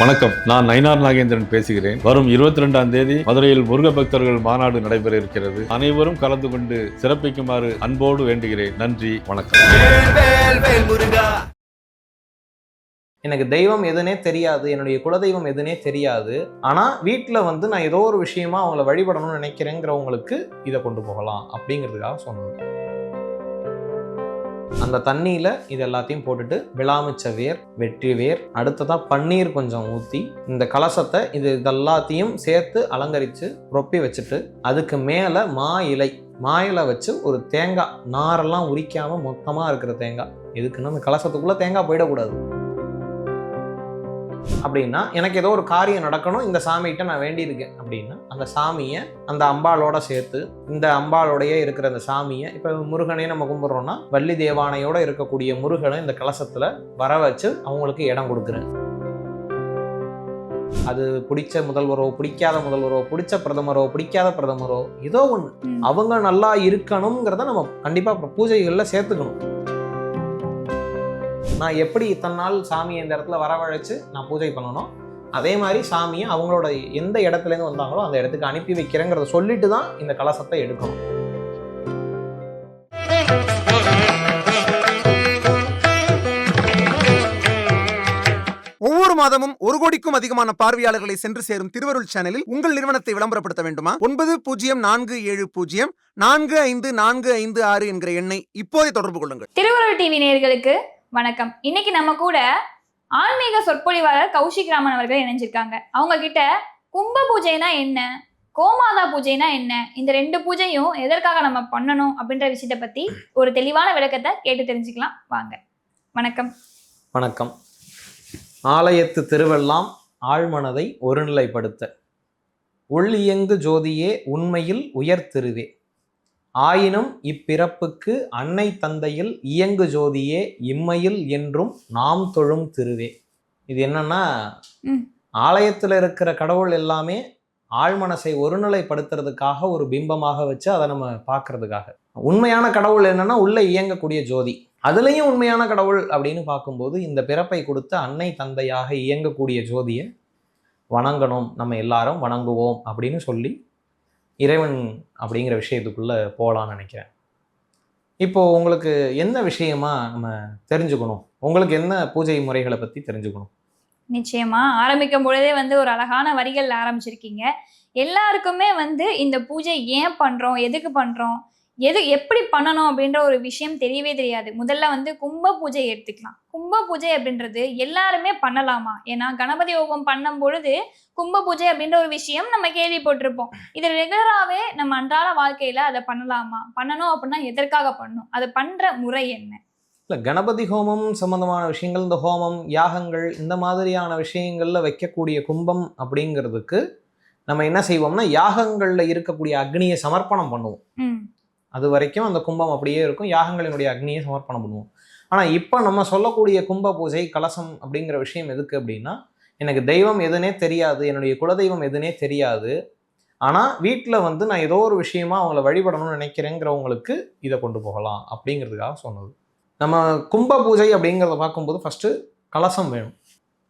வணக்கம். நான் நயினார் நாகேந்திரன் பேசுகிறேன். வரும் இருபத்தி ரெண்டாம் தேதி மதுரையில் முருக பக்தர்கள் மாநாடு நடைபெற இருக்கிறது அனைவரும் கலந்து கொண்டு சிறப்பிக்குமாறு அன்போடு வேண்டுகிறேன். நன்றி வணக்கம். எனக்கு தெய்வம் எதுனே தெரியாது. என்னுடைய குலதெய்வம் எதுனே தெரியாது. ஆனா வீட்டில் வந்து நான் ஏதோ ஒரு விஷயமா அவங்கள வழிபடணும்னு நினைக்கிறேங்கிறவங்களுக்கு இதை கொண்டு போகலாம் அப்படிங்கிறதுக்காக சொன்னது அந்த தண்ணியில் இது எல்லாத்தையும் போட்டுட்டு விளாமிச்ச வேர் வெற்றி வேர் அடுத்ததாக பன்னீர் கொஞ்சம் ஊற்றி இந்த கலசத்தை இது இதெல்லாத்தையும் சேர்த்து அலங்கரித்து ரொப்பி வச்சுட்டு அதுக்கு மேலே மா இலை. மா இலை வச்சு ஒரு தேங்காய் நாரெல்லாம் உரிக்காமல் மொத்தமாக இருக்கிற தேங்காய். எதுக்குன்னா அந்த கலசத்துக்குள்ளே தேங்காய் போயிடக்கூடாது. அப்படின்னா எனக்கு ஏதோ ஒரு காரியம் நடக்கணும் இந்த சாமிகிட்ட நான் வேண்டியிருக்கேன் அப்படின்னா அந்த சாமியை அந்த அம்பாளோட சேர்த்து இந்த அம்பாளோடயே இருக்கிற அந்த சாமியை இப்போ முருகனே நம்ம கும்பிட்றோம்னா வள்ளி தேவானையோட இருக்கக்கூடிய முருகனை இந்த கலசத்தில் வர வச்சு அவங்களுக்கு இடம் கொடுக்குறேன். அது பிடிச்ச முதல்வரோ பிடிக்காத முதல்வரோ பிடிச்ச பிரதமரோ பிடிக்காத பிரதமரோ ஏதோ ஒன்று. அவங்க நல்லா இருக்கணுங்கிறத நம்ம கண்டிப்பாக பூஜைகளில் சேர்த்துக்கணும். நான் எப்படி இத்தனை நாள் சாமியை இந்த இடத்துல வரவழைச்சு நான் பூஜை பண்ணணும்? அதே மாதிரி சாமியை அவங்களோட எந்த இடத்துலேருந்து வந்தாங்களோ அந்த இடத்துக்கு அனுப்பி வைக்கிறேங்கிறத சொல்லிட்டு தான் இந்த கலசத்தை எடுக்கணும். ஒவ்வொரு மாதமும் ஒரு கோடிக்கும் அதிகமான பார்வையாளர்களை சென்று சேரும் திருவருள் சேனலில் உங்கள் நிறுவனத்தை விளம்பரப்படுத்த வேண்டுமா? ஒன்பது பூஜ்ஜியம் நான்கு ஏழு பூஜ்ஜியம் நான்கு ஐந்து நான்கு ஐந்து ஆறு என்கிற எண்ணை இப்போதே தொடர்பு கொள்ளுங்கள். திருவருள் டிவி நேயர்களுக்கு வணக்கம். இன்னைக்கு நம்ம கூட ஆன்மீக சொற்பொழிவாளர் கௌஷிக் ராமன் அவர்கள் இணைஞ்சிருக்காங்க. அவங்க கிட்ட கும்ப பூஜைனா என்ன? கோமாதா பூஜைனா என்ன? இந்த ரெண்டு பூஜையும் எதற்காக நம்ம பண்ணணும் அப்படின்ற விஷயத்தை பத்தி ஒரு தெளிவான விளக்கத்தை கேட்டு தெரிஞ்சுக்கலாம். வாங்க. வணக்கம். வணக்கம். ஆலயத்து திருவெல்லாம் ஆழ்மனதை ஒருநிலைப்படுத்த. உள்ளியங்கு ஜோதியே உண்மையில் உயர்த்திருவே. ஆயினும் இப்பிறப்புக்கு அன்னை தந்தையில் இயங்கு ஜோதியே இம்மையில் என்றும் நாம் தொழும் திருவே. இது என்னன்னா. ஆலயத்தில் இருக்கிற கடவுள் எல்லாமே ஆழ்மனசை ஒருநிலைப்படுத்துறதுக்காக ஒரு பிம்பமாக வச்சு அதை நம்ம பார்க்கறதுக்காக. உண்மையான கடவுள் என்னன்னா உள்ள இயங்கக்கூடிய ஜோதி. அதுலேயும் உண்மையான கடவுள் அப்படின்னு பார்க்கும்போது இந்த பிறப்பை கொடுத்த அன்னை தந்தையாக இயங்கக்கூடிய ஜோதியை வணங்கணும். நம்ம எல்லாரும் வணங்குவோம் அப்படின்னு சொல்லி இறைவன் அப்படிங்கிற விஷயத்துக்குள்ளே போகலான்னு நினைக்கிறேன். இப்போ உங்களுக்கு என்ன விஷயமா நம்ம தெரிஞ்சுக்கணும்? உங்களுக்கு என்ன பூஜை முறைகளை பற்றி தெரிஞ்சுக்கணும்? நிச்சயமா. ஆரம்பிக்கும் பொழுதே வந்து ஒரு அழகான வரிகள் ஆரம்பிச்சிருக்கீங்க. எல்லாருக்குமே வந்து இந்த பூஜை ஏன் பண்ணுறோம் எதுக்கு பண்ணுறோம் எது எப்படி பண்ணணும் அப்படின்ற ஒரு விஷயம் தெரியவே தெரியாது. முதல்ல வந்து கும்ப பூஜை எடுத்துக்கலாம். கும்ப பூஜை அப்படின்றது எல்லாருமே பண்ணலாமா? ஏன்னா கணபதி ஹோமம் பண்ணும் பொழுது கும்ப பூஜை அப்படின்ற ஒரு விஷயம் நம்ம கேள்விப்பட்டிருப்போம். இது ரெகுலராகவே நம்ம அன்றாட வாழ்க்கையில அதை பண்ணலாமா? பண்ணணும் அப்படின்னா எதற்காக பண்ணணும்? அதை பண்ற முறை என்ன? இல்லை கணபதி ஹோமம் சம்பந்தமான விஷயங்கள் இந்த ஹோமம் யாகங்கள் இந்த மாதிரியான விஷயங்களில் வைக்கக்கூடிய கும்பம் அப்படிங்கிறதுக்கு நம்ம என்ன செய்வோம்னா யாகங்களில் இருக்கக்கூடிய அக்னியை சமர்ப்பணம் பண்ணுவோம். அது வரைக்கும் அந்த கும்பம் அப்படியே இருக்கும். யாகங்களினுடைய அக்னியை சமர்ப்பணம் பண்ணுவோம். ஆனால் இப்போ நம்ம சொல்லக்கூடிய கும்ப பூஜை கலசம் அப்படிங்கிற விஷயம் எதுக்கு அப்படின்னா எனக்கு தெய்வம் எதுனே தெரியாது என்னுடைய குலதெய்வம் எதுனே தெரியாது. ஆனால் வீட்டில் வந்து நான் ஏதோ ஒரு விஷயமா அவங்கள வழிபடணும்னு நினைக்கிறேங்கிறவங்களுக்கு இதை கொண்டு போகலாம் அப்படிங்கிறதுக்காக சொன்னது. நம்ம கும்ப பூஜை அப்படிங்கிறத பார்க்கும்போது ஃபஸ்ட்டு கலசம் வேணும்.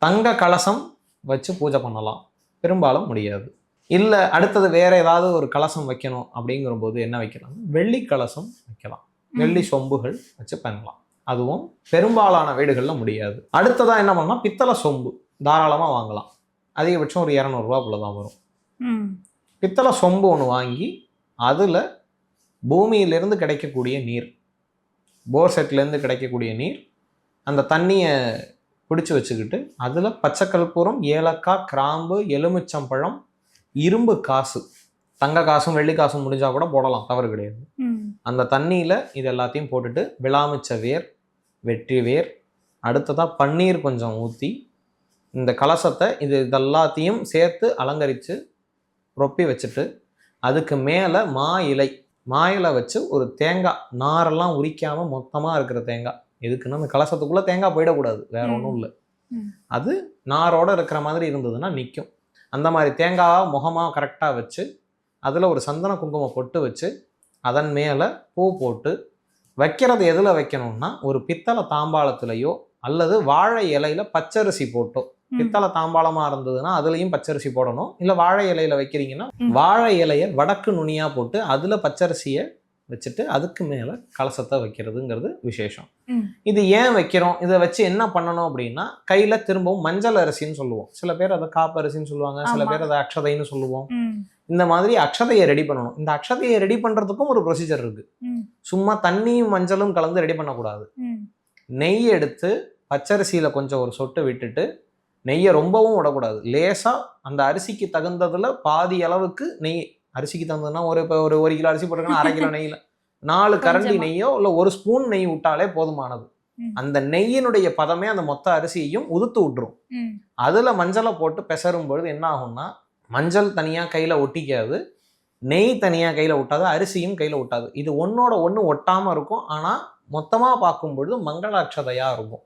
தங்க கலசம் வச்சு பூஜை பண்ணலாம். பெரும்பாலும் முடியாது. இல்லை அடுத்தது வேற ஏதாவது ஒரு கலசம் வைக்கணும் அப்படிங்கிறபோது என்ன வைக்கலாம்? வெள்ளி கலசம் வைக்கலாம். வெள்ளி சொம்புகள் வச்சு பண்ணலாம். அதுவும் பெரும்பாலான வீடுகளில் முடியாது. அடுத்ததாக என்ன பண்ணலாம்? பித்தளை சொம்பு தாராளமாக வாங்கலாம். அதிகபட்சம் ஒரு இரநூறுவா போல தான் வரும். பித்தளை சொம்பு ஒன்று வாங்கி அதில் பூமியிலிருந்து கிடைக்கக்கூடிய நீர் போர் செட்லேருந்து கிடைக்கக்கூடிய நீர் அந்த தண்ணியை பிடிச்சி வச்சுக்கிட்டு அதில் பச்சை கற்பூரம் ஏலக்காய் கிராம்பு எலுமிச்சம்பழம் இரும்பு காசு. தங்க காசும் வெள்ளி காசும் முடிஞ்சால் கூட போடலாம் தவறு கிடையாது. அந்த தண்ணியில் இது எல்லாத்தையும் போட்டுட்டு விளாமிச்ச வேர் வெற்றி வேர் அடுத்ததாக பன்னீர் கொஞ்சம் ஊற்றி இந்த கலசத்தை இது இதெல்லாத்தையும் சேர்த்து அலங்கரித்து ரொப்பி வச்சுட்டு அதுக்கு மேலே மா இலை. மா இலை வச்சு ஒரு தேங்காய் நாரெல்லாம் உரிக்காமல் மொத்தமாக இருக்கிற தேங்காய். எதுக்குன்னா அந்த கலசத்துக்குள்ளே தேங்காய் போயிடக்கூடாது வேற. ஒன்றும் இல்லை. அது நாரோட இருக்கிற மாதிரி இருந்ததுன்னா நிற்கும் அந்த மாதிரி தேங்காவை முகமாக கரெக்டாக வச்சு அதில் ஒரு சந்தன குங்குமம் பொட்டு வச்சு அதன் மேலே பூ போட்டு வைக்கிறது எதில் வைக்கணும்னா ஒரு பித்தளை தாம்பாளத்துலேயோ அல்லது வாழை இலையில பச்சரிசி போட்டோ. பித்தளை தாம்பாளமா இருந்ததுன்னா அதுலயும் பச்சரிசி போடணும் இல்ல வாழை இலையில வைக்கிறீங்கன்னா. வாழை இலைய வடக்கு நுனியா போட்டு அதுல பச்சரிசியை வச்சுட்டு அதுக்கு மேல கலசத்தை வைக்கிறதுங்கிறது விசேஷம். இது ஏன் வைக்கிறோம்? இதை வச்சு என்ன பண்ணணும் அப்படின்னா கையில திரும்பவும் மஞ்சள் அரிசின்னு சொல்லுவோம். சில பேர் அதை காப்பரிசின்னு சொல்லுவாங்க சில. பேர் அதை அக்ஷதைன்னு சொல்லுவோம். இந்த மாதிரி அக்ஷதையை ரெடி பண்ணணும். இந்த அக்ஷதையை ரெடி பண்றதுக்கும் ஒரு ப்ரொசீஜர் இருக்கு. ம். சும்மா தண்ணியும் மஞ்சளும் கலந்து ரெடி பண்ணக்கூடாது. நெய் எடுத்து பச்சரிசியில் கொஞ்சம் ஒரு சொட்டு விட்டுட்டு நெய்யை ரொம்பவும் விடக்கூடாது. லேசாக அந்த அரிசிக்கு தகுந்ததில் பாதி அளவுக்கு நெய் அரிசிக்கு தகுந்ததுன்னா ஒரு இப்போ ஒரு ஒரு கிலோ அரிசி போட்டிருக்கோன்னா அரை கிலோ நெய்யில். நாலு கரண்டி. நெய்யோ இல்லை ஒரு ஸ்பூன் நெய் விட்டாலே போதுமானது. அந்த நெய்யினுடைய பதமே அந்த மொத்த அரிசியையும் உதுத்து விட்டுரும். அதில் மஞ்சளை போட்டு பெசரும் பொழுது என்ன ஆகும்னா மஞ்சள் தனியாக கையில் ஒட்டிக்காது நெய் தனியாக கையில் ஒட்டாது அரிசியும் கையில் ஒட்டாது. இது ஒன்றோட ஒன்று ஒட்டாமல் இருக்கும். ஆனால் மொத்தமாக பார்க்கும் பொழுது மங்களாட்சதையாக இருக்கும்.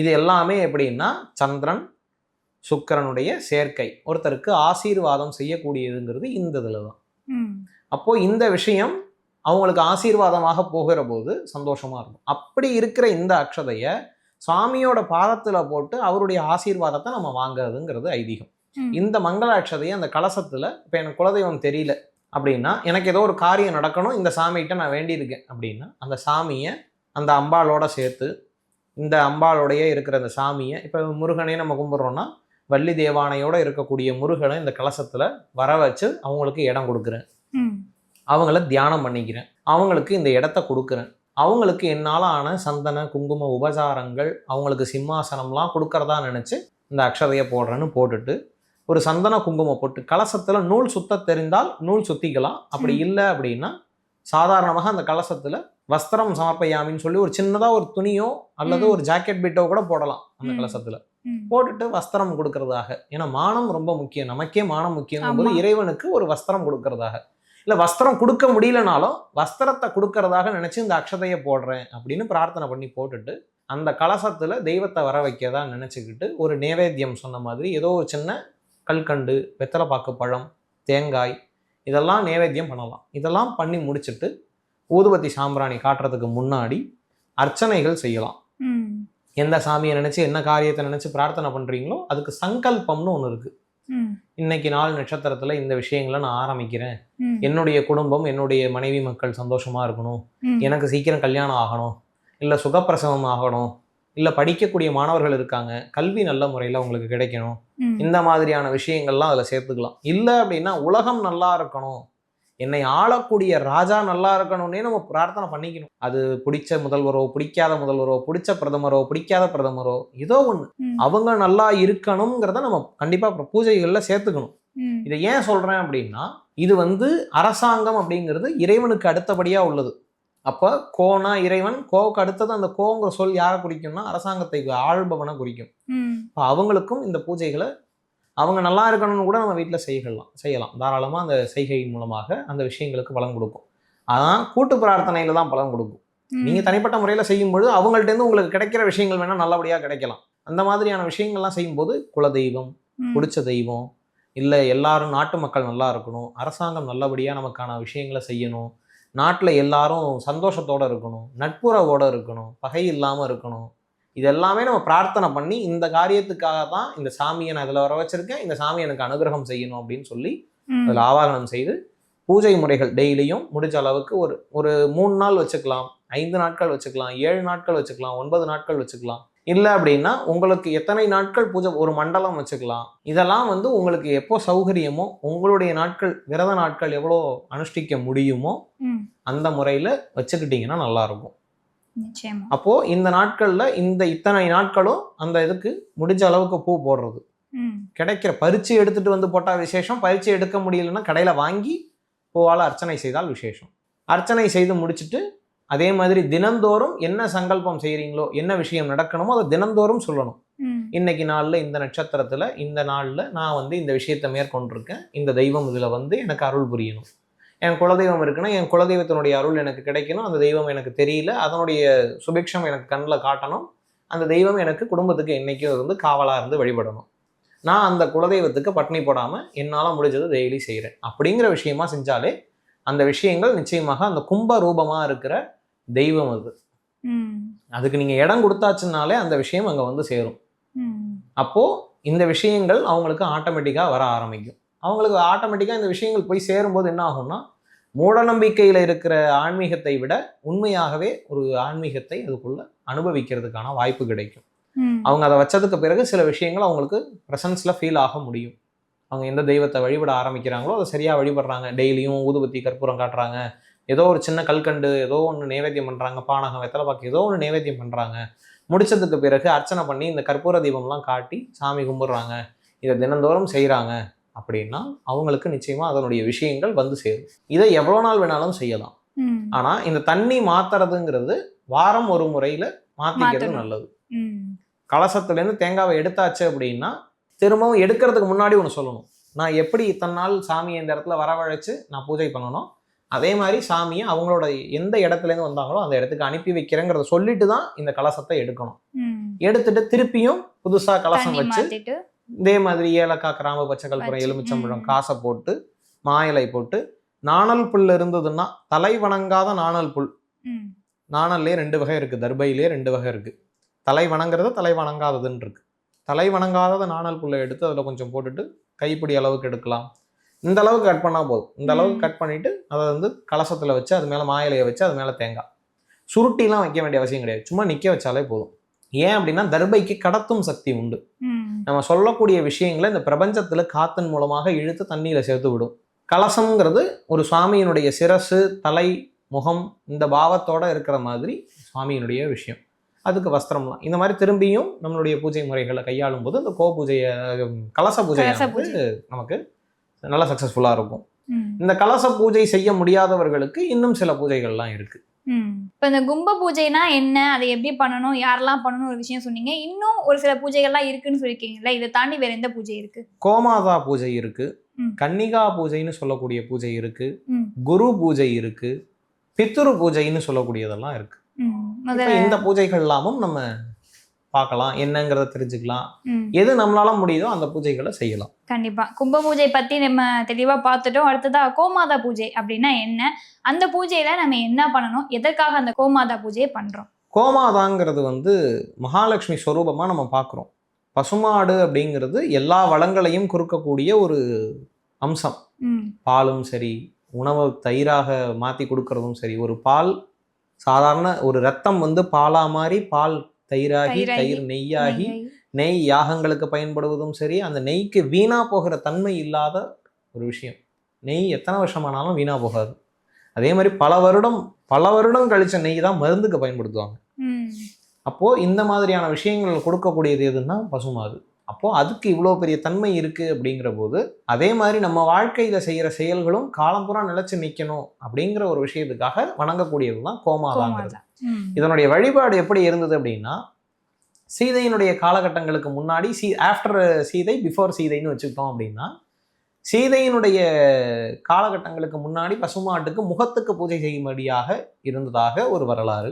இது எல்லாமே எப்படின்னா சந்திரன் சுக்கிரனுடைய சேர்க்கை. ஒருத்தருக்கு ஆசீர்வாதம் செய்யக்கூடியதுங்கிறது இந்த இதில் தான் ம். அப்போ இந்த விஷயம் அவங்களுக்கு ஆசீர்வாதமாக போகிற போது சந்தோஷமா இருக்கும். அப்படி இருக்கிற இந்த அக்ஷதையை சுவாமியோட பாதத்துல போட்டு அவருடைய ஆசீர்வாதத்தை நம்ம வாங்குறதுங்கிறது ஐதீகம். இந்த மங்கள அக்ஷதையை அந்த கலசத்துல இப்ப எனக்கு குலதெய்வம் தெரியல அப்படின்னா எனக்கு ஏதோ ஒரு காரியம் நடக்கணும் இந்த சாமிகிட்ட நான் வேண்டியிருக்கேன் அப்படின்னா அந்த சாமியை அந்த அம்பாளோட சேர்த்து இந்த அம்பாளோடைய இருக்கிற அந்த சாமியை இப்போ முருகனே நம்ம கும்பிட்றோம்னா வள்ளி தேவானையோட இருக்கக்கூடிய முருகனை இந்த கலசத்துல வர வச்சு அவங்களுக்கு இடம் கொடுக்குறேன் அவங்கள தியானம் பண்ணிக்கிறேன் அவங்களுக்கு இந்த இடத்த கொடுக்குறேன் அவங்களுக்கு என்னால் ஆன சந்தன குங்கும உபசாரங்கள் அவங்களுக்கு சிம்மாசனம்லாம் கொடுக்கறதா நினச்சி இந்த அக்ஷதையை போடுறேன்னு போட்டுட்டு ஒரு சந்தன குங்குமம் போட்டு கலசத்தில் நூல் சுத்த தெரிந்தால் நூல் சுத்திக்கலாம் அப்படி. இல்லை அப்படின்னா சாதாரணமாக அந்த கலசத்தில் வஸ்திரம் சமர்ப்பயாமின்னு சொல்லி ஒரு சின்னதாக ஒரு துணியோ அல்லது. ஒரு ஜாக்கெட் பிட்டோ கூட போடலாம் அந்த. கலசத்தில் போட்டுட்டு வஸ்திரம் கொடுக்கறதாக. ஏன்னா மானம் ரொம்ப முக்கியம். நமக்கே மானம் முக்கியம் போது. இறைவனுக்கு ஒரு வஸ்திரம் கொடுக்கறதாக. இல்ல வஸ்திரம் கொடுக்க முடியலனாலும் வஸ்திரத்தை கொடுக்கறதாக நினைச்சு இந்த அக்ஷதையை போடுறேன் அப்படின்னு பிரார்த்தனை பண்ணி போட்டுட்டு அந்த கலசத்துல தெய்வத்தை வர வைக்கதா நினைச்சுக்கிட்டு ஒரு நேவேத்தியம் சொன்ன மாதிரி ஏதோ ஒரு சின்ன கல்கண்டு வெத்தலைப்பாக்கு பழம் தேங்காய் இதெல்லாம் நேவேத்தியம் பண்ணலாம். இதெல்லாம் பண்ணி முடிச்சிட்டு ஊதுபத்தி சாம்பிராணி காட்டுறதுக்கு முன்னாடி அர்ச்சனைகள் செய்யலாம். எந்த சாமியை நினைச்சு என்ன காரியத்தை நினைச்சு பிரார்த்தனை பண்றீங்களோ அதுக்கு சங்கல்பம்னு ஒன்று இருக்கு. ம். இன்னைக்கு நாள் நட்சத்திரத்துல இந்த விஷயங்களை நான் ஆரம்பிக்கிறேன். என்னுடைய குடும்பம் என்னுடைய மனைவி மக்கள் சந்தோஷமா இருக்கணும். எனக்கு சீக்கிரம் கல்யாணம் ஆகணும். இல்ல சுகப்பிரசவம் ஆகணும். இல்ல படிக்கக்கூடிய மாணவர்கள் இருக்காங்க. கல்வி நல்ல முறையில் அவங்களுக்கு கிடைக்கணும். இந்த மாதிரியான விஷயங்கள்லாம் அதில் சேர்த்துக்கலாம். இல்லை அப்படின்னா உலகம் நல்லா இருக்கணும். என்னை ஆளக்கூடிய ராஜா நல்லா இருக்கணும்னே நம்ம பிரார்த்தனை பண்ணிக்கணும். அது பிடிச்ச முதல்வரோ பிடிக்காத முதல்வரோ பிடிச்ச பிரதமரோ பிடிக்காத பிரதமரோ ஏதோ ஒன்று அவங்க நல்லா இருக்கணுங்கிறத நம்ம கண்டிப்பாக பூஜைகளில் சேர்த்துக்கணும். இதை ஏன் சொல்கிறேன் அப்படின்னா இது வந்து அரசாங்கம் அப்படிங்கிறது இறைவனுக்கு அடுத்தபடியாக உள்ளது. அப்போ கோனா இறைவன் கோவுக்கு அடுத்தது அந்த கோங்கிற சொல் யாரை குறிக்கும்னா அரசாங்கத்தை ஆள்பவனை குறிக்கும். அவங்களுக்கும் இந்த பூஜைகளை அவங்க நல்லா இருக்கணும்னு கூட நம்ம வீட்டில் செய்யலாம் செய்யலாம் தாராளமாக அந்த செய்கை மூலமாக அந்த விஷயங்களுக்கு பலன் கொடுக்கும் அதான் கூட்டு பிரார்த்தனையில தான் பலன் கொடுக்கும். நீங்கள் தனிப்பட்ட முறையில் செய்யும்பொழுது அவங்கள்ட்டேருந்து உங்களுக்கு கிடைக்கிற விஷயங்கள் வேணால் நல்லபடியாக கிடைக்கலாம் அந்த மாதிரியான விஷயங்கள்லாம் செய்யும்போது குலதெய்வம். பிடிச்ச தெய்வம் இல்லை எல்லாரும் நாட்டு மக்கள் நல்லா இருக்கணும் அரசாங்கம் நல்லபடியாக நமக்கான விஷயங்களை செய்யணும் நாட்டில் எல்லாரும் சந்தோஷத்தோட இருக்கணும் நட்புறவோட இருக்கணும் பகை இல்லாமல் இருக்கணும் இது எல்லாமே நம்ம பிரார்த்தனை பண்ணி இந்த காரியத்துக்காக தான் இந்த சாமியை நான் இதில் வர வச்சிருக்கேன் இந்த சாமி எனக்கு அனுகிரகம் செய்யணும் அப்படின்னு சொல்லி. அதில் ஆவாகனம் செய்து பூஜை முறைகள் டெய்லியும் முடிஞ்ச அளவுக்கு ஒரு ஒரு மூணு நாள் வச்சுக்கலாம் ஐந்து நாட்கள் வச்சுக்கலாம் ஏழு நாட்கள் வச்சுக்கலாம் ஒன்பது நாட்கள் வச்சுக்கலாம் இல்லை அப்படின்னா உங்களுக்கு எத்தனை நாட்கள் பூஜை ஒரு மண்டலம் வச்சுக்கலாம் இதெல்லாம் வந்து உங்களுக்கு எப்போ சௌகரியமோ உங்களுடைய நாட்கள் விரத நாட்கள் எவ்வளோ அனுஷ்டிக்க முடியுமோ. அந்த முறையில் வச்சுக்கிட்டிங்கன்னா நல்லா இருக்கும் நிச்சயமா அப்போது இந்த நாட்களில் இந்த இத்தனை நாட்களும் அந்த இதுக்கு முடிஞ்ச அளவுக்கு பூ போடுறது. கிடைக்கிற பரிச்சு எடுத்துட்டு வந்து போட்டால் விசேஷம் பரிச்சு எடுக்க முடியலன்னா கடையில் வாங்கி பூவால் அர்ச்சனை செய்தால் விசேஷம். அர்ச்சனை செய்து முடிச்சுட்டு அதே மாதிரி தினந்தோறும் என்ன சங்கல்பம் செய்கிறீங்களோ என்ன விஷயம் நடக்கணுமோ அதை தினந்தோறும் சொல்லணும். இன்னைக்கு நாளில் இந்த நட்சத்திரத்தில் இந்த நாளில் நான் வந்து இந்த விஷயத்தை மேற்கொண்டிருக்கேன். இந்த தெய்வம் இதில் வந்து எனக்கு அருள் புரியணும். என் குலதெய்வம் இருக்குன்னா என் குலதெய்வத்தினுடைய அருள் எனக்கு கிடைக்கணும். அந்த தெய்வம் எனக்கு தெரியல. அதனுடைய சுபிக்ஷம் எனக்கு கண்ணில் காட்டணும். அந்த தெய்வம் எனக்கு குடும்பத்துக்கு என்னைக்கும் இருந்து காவலாக இருந்து வழிபடணும். நான் அந்த குலதெய்வத்துக்கு பட்னி போடாமல் என்னால் முடிஞ்சது டெய்லி செய்கிறேன் அப்படிங்கிற விஷயமா செஞ்சாலே அந்த விஷயங்கள் நிச்சயமாக அந்த கும்ப ரூபமாக இருக்கிற தெய்வம் அது. அதுக்கு நீங்கள் இடம் கொடுத்தாச்சுனாலே அந்த விஷயம் அங்கே வந்து சேரும். அப்போது இந்த விஷயங்கள் அவங்களுக்கு ஆட்டோமேட்டிக்காக வர ஆரம்பிக்கும். அவங்களுக்கு ஆட்டோமேட்டிக்காக இந்த விஷயங்கள் போய் சேரும்போது என்ன ஆகும்னா மூடநம்பிக்கையில் இருக்கிற ஆன்மீகத்தை விட உண்மையாகவே ஒரு ஆன்மீகத்தை அதுக்குள்ள அனுபவிக்கிறதுக்கான வாய்ப்பு கிடைக்கும். அவங்க அதை வச்சதுக்கு பிறகு சில விஷயங்கள் அவங்களுக்கு ப்ரெசன்ஸில் ஃபீல் ஆக முடியும். அவங்க எந்த தெய்வத்தை வழிபட ஆரம்பிக்கிறாங்களோ அதை சரியாக வழிபடுறாங்க. டெய்லியும் ஊதுபத்தி கற்பூரம் காட்டுறாங்க. ஏதோ ஒரு சின்ன கல்கண்டு ஏதோ ஒன்று நைவேத்தியம் பண்ணுறாங்க பானகம் வெத்தலை பாக்கு ஏதோ ஒன்று நைவேத்தியம் பண்ணுறாங்க முடிச்சதுக்கு பிறகு அர்ச்சனை பண்ணி இந்த கற்பூர தீபம்லாம் காட்டி சாமி கும்பிட்றாங்க. இதை தினந்தோறும் செய்கிறாங்க அப்படின்னா அவங்களுக்கு நிச்சயமாக அதனுடைய விஷயங்கள் வந்து சேரும் இதை எவ்வளோ நாள் வேணாலும் செய்யலாம் ம். ஆனால் இந்த தண்ணி மாத்துறதுங்கிறது வாரம் ஒரு முறையில் மாற்றிக்கிறது மாத்தணும். நல்லது. கலசத்துலேருந்து தேங்காவை எடுத்தாச்சு அப்படின்னா திரும்பவும் எடுக்கிறதுக்கு முன்னாடி ஒன்று சொல்லணும் நான் எப்படி இத்தனை நாள் சாமியை இந்த இடத்துல வரவழைச்சு நான் பூஜை பண்ணணும் அதே மாதிரி சாமியை அவங்களோட எந்த இடத்துலேருந்து வந்தாங்களோ அந்த இடத்துக்கு அனுப்பி வைக்கிறேங்கிறத சொல்லிட்டு தான் இந்த கலசத்தை எடுக்கணும். எடுத்துட்டு திருப்பியும் புதுசாக கலசம் வச்சு இதே மாதிரி ஏலக்காய் கிராம்பு பச்சை கற்பூரம் வச்சு, எலுமிச்சம்பழம் ம். காசை போட்டு மாயிலை போட்டு நாணல் புல் இருந்ததுன்னா தலை வணங்காத நாணல் புல். ம். நாணல்லே ரெண்டு வகை இருக்குது தர்பையிலே ரெண்டு வகை இருக்குது தலை வணங்குறது தலை வணங்காததுன்னு இருக்கு. தலை வணங்காதத நாணல் புல்லை எடுத்து அதில் கொஞ்சம் போட்டுட்டு கைப்பிடி அளவுக்கு எடுக்கலாம். இந்த அளவுக்கு கட் பண்ணால் போதும். இந்த அளவுக்கு ம். கட் பண்ணிவிட்டு அதை வந்து கலசத்தில் வச்சு அது மேலே மாயிலையை வச்சு அது மேலே தேங்காய். சுருட்டிலாம் வைக்க வேண்டிய அவசியம் கிடையாது. சும்மா நிற்க வச்சாலே போதும். ஏன் அப்படின்னா தர்பைக்கு கடத்தும் சக்தி உண்டு. நம்ம சொல்லக்கூடிய விஷயங்களை இந்த பிரபஞ்சத்துல காத்தின் மூலமாக இழுத்து தண்ணியில சேர்த்து விடும் கலசம்ங்கிறது ஒரு சுவாமியினுடைய சிரசு தலை முகம் இந்த பாவத்தோட இருக்கிற மாதிரி சுவாமியினுடைய விஷயம் அதுக்கு வஸ்திரம்லாம் இந்த மாதிரி திரும்பியும் நம்மளுடைய பூஜை முறைகளை கையாளும் போது இந்த கோ பூஜையை கலச பூஜை பூஜை. நமக்கு நல்லா சக்ஸஸ்ஃபுல்லாக இருக்கும். இந்த கலச பூஜை செய்ய முடியாதவர்களுக்கு இன்னும் சில பூஜைகள்லாம் இருக்கு. இப்ப இந்த கும்ப பூஜைனா என்ன? அதை எப்படி பண்ணணும்? யாரெல்லாம் பண்ணணும் ஒரு விஷயம் சொன்னீங்க. இன்னும் ஒரு சில பூஜைகள்லாம் இருக்குன்னு சொல்லியிருக்கீங்கல்ல. இதை தாண்டி வேற எந்த பூஜை இருக்கு? கோமாதா பூஜை இருக்கு. கன்னிகா பூஜைன்னு சொல்லக்கூடிய பூஜை இருக்கு. குரு பூஜை இருக்கு. பித்ரு பூஜைன்னு சொல்லக்கூடியதெல்லாம் இருக்கு. இந்த பூஜைகள் எல்லாமும் நம்ம பார்க்கலாம் என்னங்கிறத தெரிஞ்சுக்கலாம். எது நம்மளால முடியுதோ அந்த பூஜைகளை செய்யலாம். கண்டிப்பா. கும்ப பூஜை பத்தி நம்ம தெளிவா பார்த்துட்டோம். அடுத்ததா கோமாதா பூஜை அப்படின்னா என்ன? அந்த பூஜையில நம்ம என்ன பண்ணணும்? எதற்காக அந்த கோமாதா பூஜையை பண்றோம்? கோமாதாங்கிறது வந்து மகாலட்சுமி ஸ்வரூபமா நம்ம பார்க்குறோம். பசுமாடு அப்படிங்கிறது எல்லா வளங்களையும் குறுக்கக்கூடிய ஒரு அம்சம். பாலும் சரி உணவை தயிராக மாற்றி கொடுக்கறதும் சரி. ஒரு பால் சாதாரண ஒரு ரத்தம் வந்து பாலா மாதிரி பால் தயிராகி தயிர் நெய்யாகி நெய். யாகங்களுக்கு பயன்படுவதும் சரி அந்த நெய்க்கு வீணா போகிற தன்மை இல்லாத ஒரு விஷயம் நெய் எத்தனை வருஷமானாலும் வீணா போகாது அதே மாதிரி பல வருடம் பல வருடம் கழிச்ச நெய் தான் மருந்துக்கு பயன்படுத்துவாங்க. அப்போ இந்த மாதிரியான விஷயங்கள் கொடுக்கக்கூடியது எதுன்னா பசுமாது அப்போ அதுக்கு இவ்வளோ பெரிய தன்மை இருக்கு அப்படிங்கிற போது அதே மாதிரி நம்ம வாழ்க்கையில செய்யற செயல்களும் காலம்புறா நிலைச்சு நிற்கணும் அப்படிங்கிற ஒரு விஷயத்துக்காக வணங்கக்கூடியது தான் கோமாதாங்கிறது. இதனுடைய வழிபாடு எப்படி இருந்தது அப்படின்னா சீதையினுடைய காலகட்டங்களுக்கு முன்னாடி சீ ஆஃப்டர் சீதை பிஃபோர் சீதைன்னு வச்சுக்கிட்டோம் அப்படின்னா சீதையினுடைய காலகட்டங்களுக்கு முன்னாடி பசுமாட்டுக்கு முகத்துக்கு பூஜை செய்யும்படியாக இருந்ததாக ஒரு வரலாறு.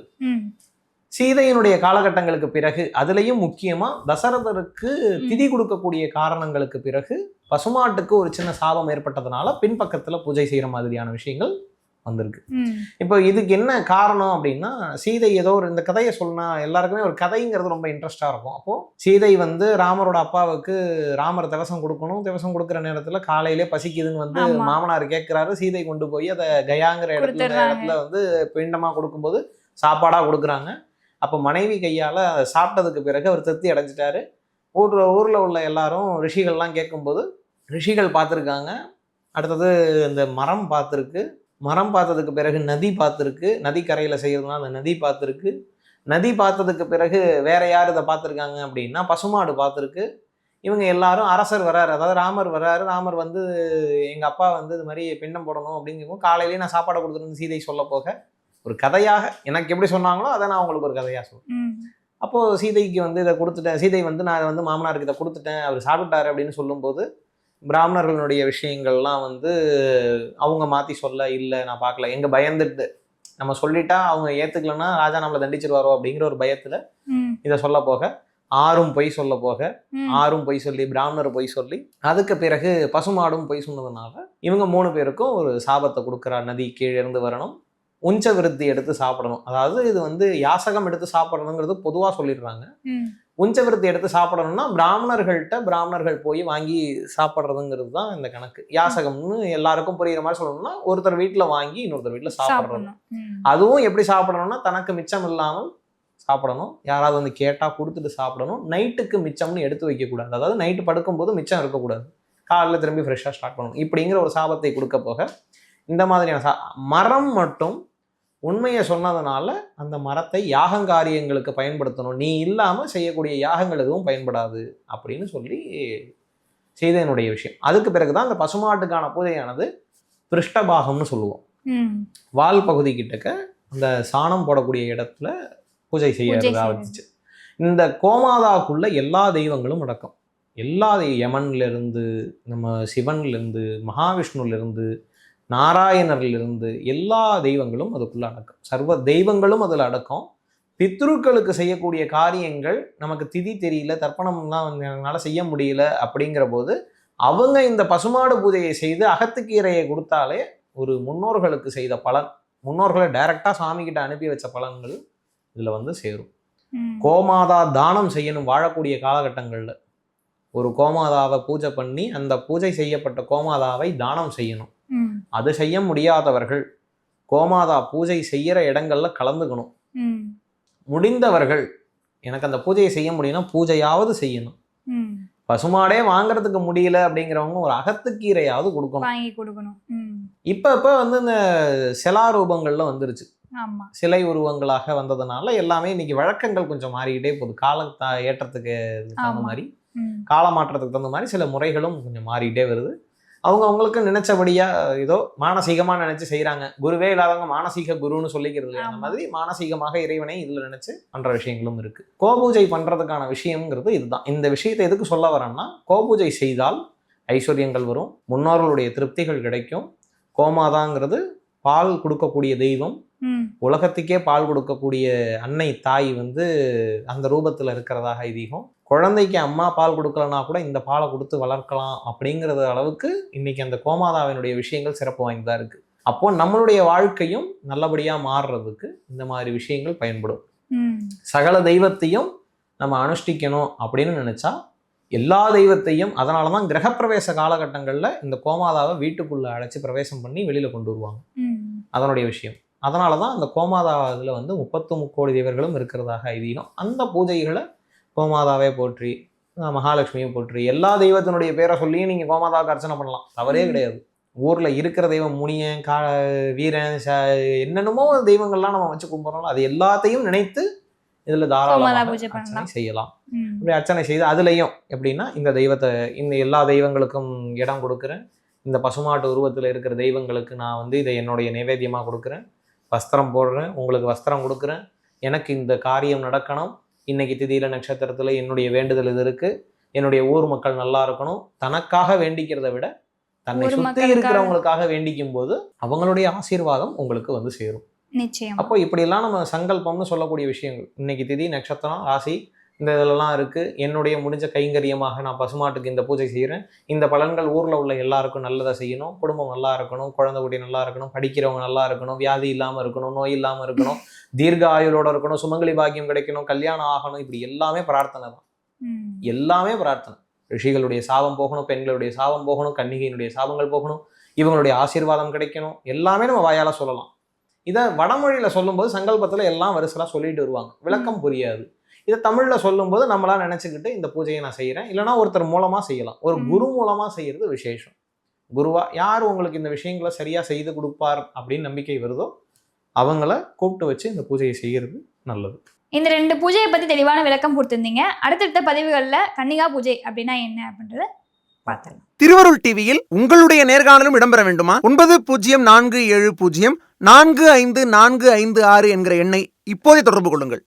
சீதையினுடைய காலகட்டங்களுக்கு பிறகு அதுலேயும் முக்கியமா தசரதருக்கு திதி கொடுக்கக்கூடிய காரணங்களுக்கு பிறகு பசுமாட்டுக்கு ஒரு சின்ன சாபம் ஏற்பட்டதுனால பின்பக்கத்துல பூஜை செய்யற மாதிரியான விஷயங்கள் வந்திருக்கு. இப்போ இதுக்கு என்ன காரணம் அப்படின்னா சீதை ஏதோ ஒரு இந்த கதையை சொன்னா எல்லாருக்குமே ஒரு கதைங்கிறது ரொம்ப இன்ட்ரெஸ்டா இருக்கும் அப்போ சீதை வந்து ராமரோட அப்பாவுக்கு ராமர் திவசம் கொடுக்கணும் திவசம் கொடுக்குற நேரத்துல காலையிலே பசிக்குதுன்னு வந்து. மாமனார் கேட்கிறாரு சீதை கொண்டு போய் அதை கயாங்கிற இடத்துல. இடத்துல வந்து பிண்டமா கொடுக்கும்போது சாப்பாடா கொடுக்குறாங்க அப்போ மனைவி கையால் அதை சாப்பிட்டதுக்கு பிறகு அவர் திருப்தி அடைஞ்சிட்டாரு. ஊர் ஊரில் உள்ள எல்லாரும் ரிஷிகள்லாம் கேட்கும்போது ரிஷிகள் பார்த்துருக்காங்க. அடுத்தது இந்த மரம் பார்த்துருக்கு. மரம் பார்த்ததுக்கு பிறகு நதி பார்த்துருக்கு. நதி கரையில் அந்த நதி பார்த்துருக்கு. நதி பார்த்ததுக்கு பிறகு வேற யார் இதை பார்த்துருக்காங்க? அப்படின்னா பசுமாடு பார்த்துருக்கு. இவங்க எல்லாரும் அரசர் வராரு. அதாவது ராமர் வராரு. ராமர் வந்து எங்கள் அப்பா வந்து இது மாதிரி பிண்டம் போடணும் அப்படிங்கும் காலையிலேயே நான் சாப்பாடு கொடுத்துருந்து சீதை சொல்ல போக. ஒரு கதையாக எனக்கு எப்படி சொன்னாங்களோ அதை நான் உங்களுக்கு ஒரு கதையாக ம். அப்போது சீதைக்கு வந்து இதை கொடுத்துட்டேன் சீதை வந்து நான் இதை வந்து மாமனாருக்கு இதை கொடுத்துட்டேன் அவர் சாப்பிட்டாரு அப்படின்னு சொல்லும்போது பிராமணர்களுடைய விஷயங்கள்லாம் வந்து அவங்க மாற்றி சொல்ல இல்லை நான் பார்க்கல எங்க பயந்துட்டு நம்ம சொல்லிட்டா அவங்க ஏற்றுக்கலன்னா ராஜா நம்மளை தண்டிச்சிருவாரோ அப்படிங்கிற ஒரு பயத்தில். இதை சொல்ல போக ஆறும் பொய் சொல்ல போக. ஆறும் பொய் சொல்லி பிராமணர் பொய் சொல்லி அதுக்கு பிறகு பசுமாடும் பொய் சொன்னதுனால இவங்க மூணு பேருக்கும் ஒரு சாபத்தை கொடுக்குறா நதி கீழே இருந்து வரணும் உஞ்ச விருத்தி எடுத்து சாப்பிடணும். அதாவது இது வந்து யாசகம் எடுத்து சாப்பிடணுங்கிறது பொதுவாக சொல்லிடுறாங்க. உஞ்ச விருத்தி எடுத்து சாப்பிடணும்னா பிராமணர்கள்ட்ட பிராமணர்கள் போய் வாங்கி சாப்பிட்றதுங்கிறது தான் இந்த கணக்கு. யாசகம்னு எல்லாருக்கும் புரியுற மாதிரி சொல்லணும்னா ஒருத்தர் வீட்டில் வாங்கி இன்னொருத்தர் வீட்டில் சாப்பிட்றது. அதுவும் எப்படி சாப்பிடணும்னா தனக்கு மிச்சம் இல்லாமல் சாப்பிடணும். யாராவது வந்து கேட்டால் கொடுத்துட்டு சாப்பிடணும். நைட்டுக்கு மிச்சம்னு எடுத்து வைக்கக்கூடாது. அதாவது நைட்டு படுக்கும்போது மிச்சம் இருக்கக்கூடாது. காலைல திரும்பி ஃப்ரெஷ்ஷாக ஸ்டார்ட் பண்ணணும். இப்படிங்கிற ஒரு சாபத்தை கொடுக்க போக இந்த மாதிரியான சா மரம் மட்டும் உண்மையை சொன்னதுனால அந்த மரத்தை யாகங்காரியங்களுக்கு பயன்படுத்தணும். நீ இல்லாமல் செய்யக்கூடிய யாகங்கள் எதுவும் பயன்படாது அப்படின்னு சொல்லி செய்தனுடைய விஷயம். அதுக்கு பிறகு தான் அந்த பசுமாட்டுக்கான பூஜையானது பிருஷ்டபாகம்னு சொல்லுவோம். வால் பகுதி கிட்டக்க அந்த சாணம் போடக்கூடிய இடத்துல பூஜை செய்யறதா. இருந்துச்சு. இந்த கோமாதாக்குள்ள எல்லா தெய்வங்களும் அடக்கம். எல்லா தெய்வ யமன்ல இருந்து நம்ம சிவன்ல இருந்து மகாவிஷ்ணுல இருந்து நாராயணர்ல இருந்து எல்லா தெய்வங்களும் அதுக்குள்ள அடக்கம். சர்வ தெய்வங்களும் அதுல அடக்கம். பித்ருக்களுக்கு செய்யக்கூடிய காரியங்கள் நமக்கு திதி தெரியல தர்ப்பணம்லாம் என்னால செய்ய முடியல அப்படிங்கிற போது அவங்க இந்த பசுமாடு பூஜையை செய்து அகத்துக்கீரையை கொடுத்தாலே ஒரு முன்னோர்களுக்கு செய்த பலன். முன்னோர்களை டைரக்டா சாமி கிட்ட அனுப்பி வச்ச பலன்கள் இதுல வந்து சேரும். கோமாதா தானம் செய்யணும் வாழக்கூடிய காலகட்டங்கள்ல. ஒரு கோமாதாவை பூஜை பண்ணி அந்த பூஜை செய்யப்பட்ட கோமாதாவை தானம் செய்யணும். அது செய்ய முடியாதவர்கள் கோமாதா பூஜை செய்யற இடங்கள்ல கலந்துக்கணும். முடிந்தவர்கள் எனக்கு அந்த பூஜையை செய்ய முடியும்னா பூஜையாவது செய்யணும். பசுமாடே வாங்குறதுக்கு முடியல அப்படிங்கிறவங்க ஒரு அகத்துக்கீரையாவது கொடுக்கணும் வாங்கி கொடுக்கணும். இப்ப இப்ப வந்து இந்த செலா ரூபங்கள்ல வந்துருச்சு சிலை உருவங்களாக வந்ததுனால எல்லாமே இன்னைக்கு வழக்கங்கள் கொஞ்சம் மாறிக்கிட்டே போகுது கால ஏற்றத்துக்கு தகுந்த. மாதிரி. மாதிரி ம். கால மாற்றத்துக்கு தகுந்த மாதிரி சில முறைகளும் கொஞ்சம் மாறிக்கிட்டே வருது அவங்க அவங்களுக்கு நினைச்சபடியா ஏதோ மானசீகமா நினைச்சு செய்றாங்க. குருவே இல்லாதவங்க மானசீக குருன்னு சொல்லிக்கிறது அந்த. மாதிரி மானசீகமாக இறைவனை இதுல நினைச்சு பண்ற விஷயங்களும் இருக்கு. கோபூஜை பண்றதுக்கான விஷயம்ங்கிறது இதுதான். இந்த விஷயத்தை எதுக்கு சொல்ல வரேன்னா கோபூஜை செய்தால் ஐஸ்வர்யங்கள் வரும் முன்னோர்களுடைய திருப்திகள் கிடைக்கும். கோமாதாங்கிறது பால் கொடுக்கக்கூடிய தெய்வம். உலகத்துக்கே பால் கொடுக்கக்கூடிய அன்னை தாய் வந்து அந்த ரூபத்தில் இருக்கிறதாக ஐதீகம். குழந்தைக்கு அம்மா பால் கொடுக்கலனா கூட இந்த பாலை கொடுத்து வளர்க்கலாம் அப்படிங்கிறது அளவுக்கு இன்னைக்கு அந்த கோமாதாவினுடைய விஷயங்கள் சிறப்பு வாய்ந்ததாக இருக்கு. அப்போ நம்மளுடைய வாழ்க்கையும் நல்லபடியாக மாறுறதுக்கு இந்த மாதிரி விஷயங்கள் பயன்படும். சகல தெய்வத்தையும் நம்ம அனுஷ்டிக்கணும் அப்படின்னு நினைச்சா எல்லா தெய்வத்தையும் அதனால தான் கிரகப்பிரவேச காலகட்டங்களில் இந்த கோமாதாவை வீட்டுக்குள்ள அழைச்சி பிரவேசம் பண்ணி வெளியில கொண்டு வருவாங்க. அதனுடைய விஷயம். அதனால தான் அந்த கோமாதா இதில் வந்து முப்பத்து முக்கோடி தேவர்களும் இருக்கிறதாக ஐதீகம். அந்த பூஜைகளை கோமாதாவே போற்றி அஹ் மகாலட்சுமியை போற்றி எல்லா தெய்வத்தினுடைய பேரை சொல்லியும் நீங்கள் கோமாதாவுக்கு அர்ச்சனை பண்ணலாம். தவறே. கிடையாது. ஊரில் இருக்கிற தெய்வம் முனியன் கா வீரன் ச என்னென்னமோ தெய்வங்கள்லாம் நம்ம வச்சு கும்பிட்றோம் அது எல்லாத்தையும் நினைத்து இதில் தாராளமாக. செய்யலாம். ம். இப்படி அர்ச்சனை செய்து அதுலேயும் எப்படின்னா இந்த தெய்வத்தை இந்த எல்லா தெய்வங்களுக்கும் இடம் கொடுக்குறேன். இந்த பசுமாட்டு உருவத்தில் இருக்கிற தெய்வங்களுக்கு நான் வந்து இதை என்னுடைய நைவேத்தியமாக கொடுக்குறேன். வஸ்திரம் போடுறேன். உங்களுக்கு வஸ்திரம் கொடுக்குறேன். எனக்கு இந்த காரியம் நடக்கணும். இன்னைக்கு திதியில நட்சத்திரத்தில் என்னுடைய வேண்டுதல் இது இருக்கு. என்னுடைய ஊர் மக்கள் நல்லா இருக்கணும். தனக்காக வேண்டிக்கிறதை விட தன்னை சுற்றி. இருக்கிறவங்களுக்காக வேண்டிக்கும் போது அவங்களுடைய ஆசீர்வாதம் உங்களுக்கு வந்து சேரும். நிச்சயம். அப்போ இப்படியெல்லாம் நம்ம சங்கல்பம்னு சொல்லக்கூடிய விஷயங்கள். இன்னைக்கு திதி நட்சத்திரம் ராசி இந்த இதெல்லாம் இருக்கு. என்னுடைய முடிஞ்ச கைங்கரியமாக நான் பசுமாட்டுக்கு இந்த பூஜை செய்கிறேன் இந்த பலன்கள் ஊர்ல உள்ள எல்லாருக்கும் நல்லதை செய்யணும். குடும்பம் நல்லா இருக்கணும். குழந்தை குட்டி நல்லா இருக்கணும். படிக்கிறவங்க நல்லா இருக்கணும். வியாதி இல்லாம இருக்கணும். நோய் இல்லாம இருக்கணும். தீர்க்க ஆயுளோட இருக்கணும். சுமங்கலி பாக்கியம் கிடைக்கணும். கல்யாணம் ஆகணும். இப்படி எல்லாமே பிரார்த்தனை தான். எல்லாமே பிரார்த்தனை. ரிஷிகளுடைய சாபம் போகணும். பெண்களுடைய சாபம் போகணும். கன்னிகையினுடைய சாபங்கள் போகணும். இவங்களுடைய ஆசீர்வாதம் கிடைக்கணும். எல்லாமே நம்ம வாயால சொல்லலாம். இதை வடமொழியில சொல்லும்போது சங்கல்பத்துல எல்லாம் வரிசலா சொல்லிட்டு வருவாங்க. விளக்கம் புரியாது. இதை தமிழ்ல சொல்லும்போது நம்மளா நினைச்சுக்கிட்டு இந்த பூஜையை நான் செய்யறேன். இல்லைன்னா ஒருத்தர் மூலமா செய்யலாம். ஒரு. குரு மூலமா செய்யறது விசேஷம். குருவா யார் உங்களுக்கு இந்த விஷயங்களை சரியா செய்து கொடுப்பார் அப்படின்னு நம்பிக்கை வருதோ அவங்கள கூப்பிட்டு வச்சு இந்த பூஜையை செய்யறது நல்லது. இந்த ரெண்டு பூஜையை பத்தி தெளிவான விளக்கம் கொடுத்திருந்தீங்க. அடுத்தடுத்த பதிவுகள்ல கன்னிகா பூஜை அப்படின்னா என்ன அப்படின்றத பார்த்துடலாம். திருவருள் டிவியில் உங்களுடைய நேர்காணலும் இடம்பெற வேண்டுமா? ஒன்பது பூஜ்ஜியம் நான்கு ஏழு பூஜ்ஜியம் நான்கு ஐந்து நான்கு ஐந்து ஆறு என்கிற எண்ணை இப்போதே தொடர்பு கொள்ளுங்கள்.